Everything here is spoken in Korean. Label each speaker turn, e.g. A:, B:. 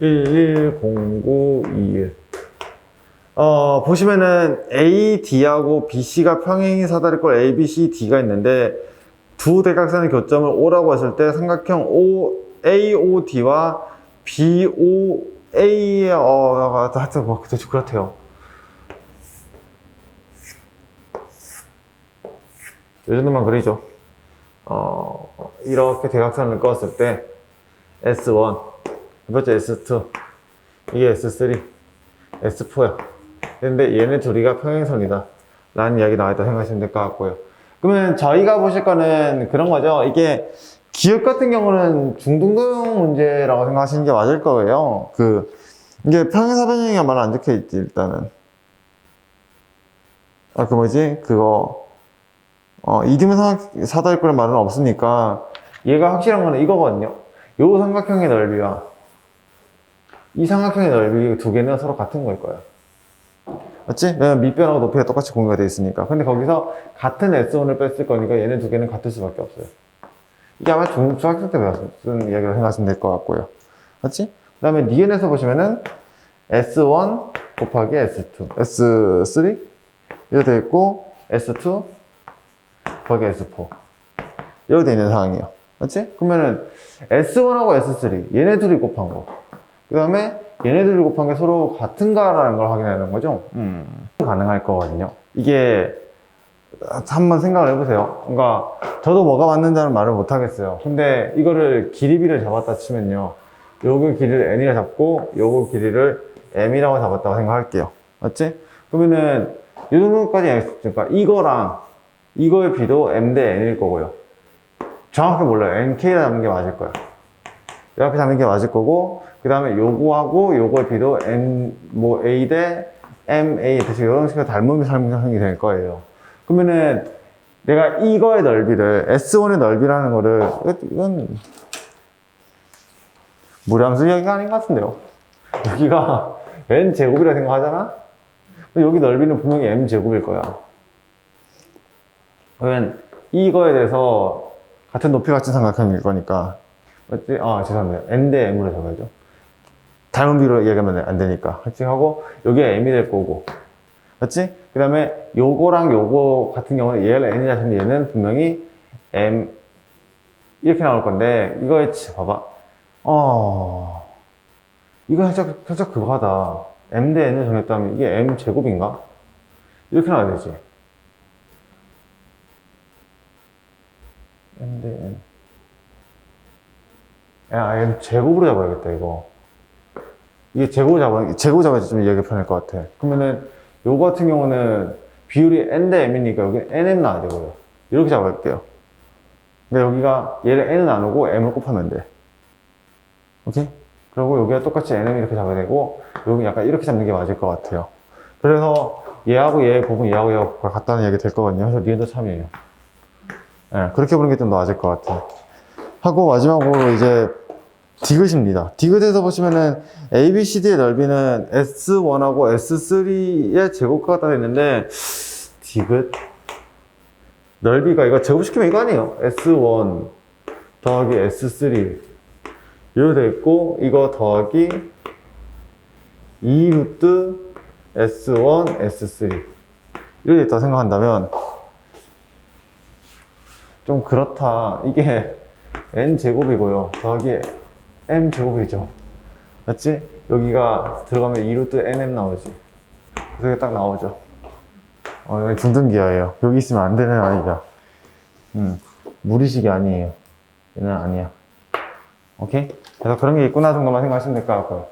A: 110921 어, 보시면은 A, D하고 BC가 평행이 사다리꼴 A, B, C, D가 있는데 두 대각선의 교점을 O라고 했을 때 삼각형 O, AOD와 BOA의 어, 하여튼 뭐 대충 그렇대요. 이 정도만 그리죠. 어, 이렇게 대각선을 그었을 때 S1, 두 번째 S2, 이게 S3, S4야. 근데 얘네 둘이가 평행선이다. 라는 이야기 나와있다 생각하시면 될 것 같고요. 그러면 저희가 보실 거는 그런 거죠. 이게 기억 같은 경우는 중등도형 문제라고 생각하시는 게 맞을 거예요. 그, 이게 평행사 변형이가 말안 적혀 있지, 일단은. 아, 그 뭐지? 그거, 어, 이디면 사다리꼴의 말은 없으니까 얘가 확실한 거는 이거거든요. 요 삼각형의 넓이와 이 삼각형의 넓이 두 개는 서로 같은 걸 거예요. 맞지? 왜냐면 밑변하고 높이가 똑같이 공유가 되어 있으니까. 근데 거기서 같은 S1을 뺐을 거니까 얘네 두 개는 같을 수밖에 없어요. 이게 아마 중, 중학생 때 배웠던 이야기로 생각하시면 될 것 같고요. 맞지? 그 다음에 니은에서 보시면은 S1 곱하기 S2, S3 이렇게 되어 있고 S2 곱하기 S4 이렇게 되어 있는 상황이에요. 맞지? 그러면은 S1하고 S3 얘네 둘이 곱한 거. 그 다음에 얘네들이 곱한 게 서로 같은가라는 걸 확인하는 거죠. 음. 가능할 거거든요. 이게 한번 생각을 해보세요. 그러니까 저도 뭐가 맞는다는 말을 못 하겠어요. 근데 이거를 길이비를 잡았다 치면요. 요거 길이를 n이라 잡고 요거 길이를 m이라고 잡았다고 생각할게요. 맞지? 그러면은 이 정도까지 알겠으니까 이거랑 이거의 비도 m 대 n일 거고요. 정확히 몰라요. nk라 잡는 게 맞을 거예요. 이렇게 잡는 게 맞을 거고 그 다음에 요거하고 요거의 비도 n 뭐 a 대 ma 대신 이런 식으로 닮음이 설명이 될 거예요. 그러면은 내가 이거의 넓이를 S1의 넓이라는 거를 이건 무량수 이야기가 아닌 것 같은데요. 여기가 n 제곱이라 생각하잖아. 여기 넓이는 분명히 m 제곱일 거야. 그러면 이거에 대해서 같은 높이 같은 삼각형일 거니까 맞지? 아 죄송합니다. n 대 m으로 잡아야죠. 닮은 비로 얘기하면 안 되니까. 같이 하고, 여기가 m이 될 거고. 맞지? 그 다음에 요거랑 요거 같은 경우는 얘를 n이 잡으면 얘는 분명히 m, 이렇게 나올 건데, 이거에, 치- 봐봐. 어, 이거 살짝, 살짝 그거 하다. m 대 n을 정했다면 이게 m 제곱인가? 이렇게 나와야 되지. m 대 n. 야, 제곱으로 잡아야겠다, 이거. 이게 제곱 잡아, 제곱 잡아야지 좀 이해가 편할 것 같아. 그러면은, 요거 같은 경우는 비율이 n 대 m이니까 여기 nm 나와야 되고요. 이렇게 잡아볼게요. 근데 여기가 얘를 안 오고 m을 곱하면 돼. 오케이? 그리고 여기가 똑같이 nm 이렇게 잡아야 되고, 여기 약간 이렇게 잡는 게 맞을 것 같아요. 그래서 얘하고 얘의 곱은 얘하고 얘하고 같다는 얘기 될 거거든요. 그래서 니은도 참이에요. 예, 그렇게 보는 게 좀 더 맞을 것 같아요. 하고 마지막으로 이제 디귿입니다. 디귿에서 보시면은 A, B, C, D의 넓이는 S1하고 S3의 제곱과 같다 했는데 디귿 넓이가 이거 제곱시키면 이거 아니에요. S1 더하기 S3 이렇게 돼 있고 이거 더하기 2 루트 S1, S3 이렇게 있다 생각한다면 좀 그렇다. 이게 n 제곱이고요. 더하기 m 제곱이죠. 맞지? 여기가 들어가면 2루트 nm 나오지. 그래서 딱 나오죠. 어, 여기 중등기어예요. 여기 있으면 안 되는 아이다. 음, 무리식이 아니에요. 얘는 아니야. 오케이? 그래서 그런 게 있구나 정도만 생각하시면 될 것 같고요.